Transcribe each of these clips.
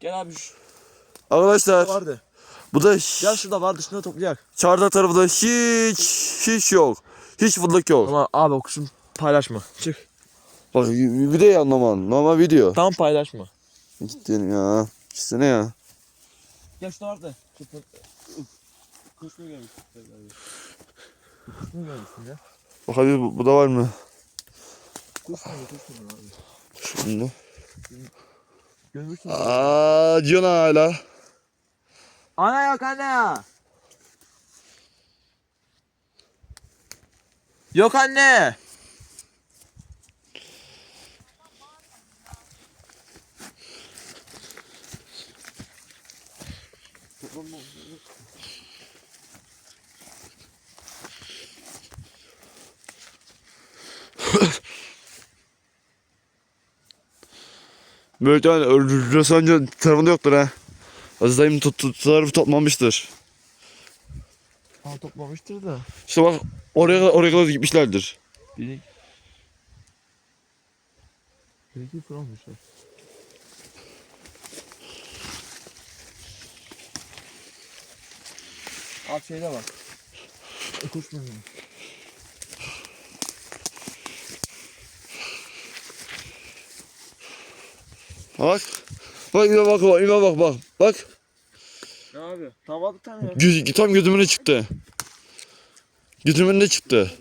Gel abi şu. Arkadaşlar Vardı. bu da Gel şurada vardı şunu toplayacak. çardak tarafında hiç hiç yok. Hiç fındık yok. Ama abi o kuşun paylaşma. Çık. Bak video ya normal. Normal video. Tam paylaşma. Gittin ya. Gitsene ya. Gel şurada vardı. Kuş mu gelmiş? Kuş mu gelmişsin ya? Bak hadi bu, bu da var mı? Kuş mu kuş mu abi? Şunda. Görmüşsün. Aa diyorsun hala. Ana yok anne. Yok anne. Böyle tane Rösancı tarafında yoktur ha. Aziz dayım tut, tut, tarafı toplamıştır. Ha toplamıştır da. İşte bak oraya oraya kadar gitmişlerdir. Bir Bir iki kuralmışlar. Abi şeyde bak. Kuş mu? Bak. Bak İlme bak bak İlme bak bak. Bak. Ne abi? Tam aldık tane ya. Göz, tam gözümün önüne çıktı. Gözümün önüne çıktı.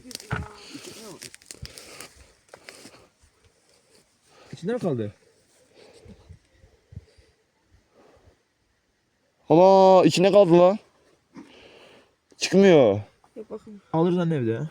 İçinde mi kaldı? Ama içine kaldı lan. Çıkmıyor. Yok bakayım. Alırız anne evde.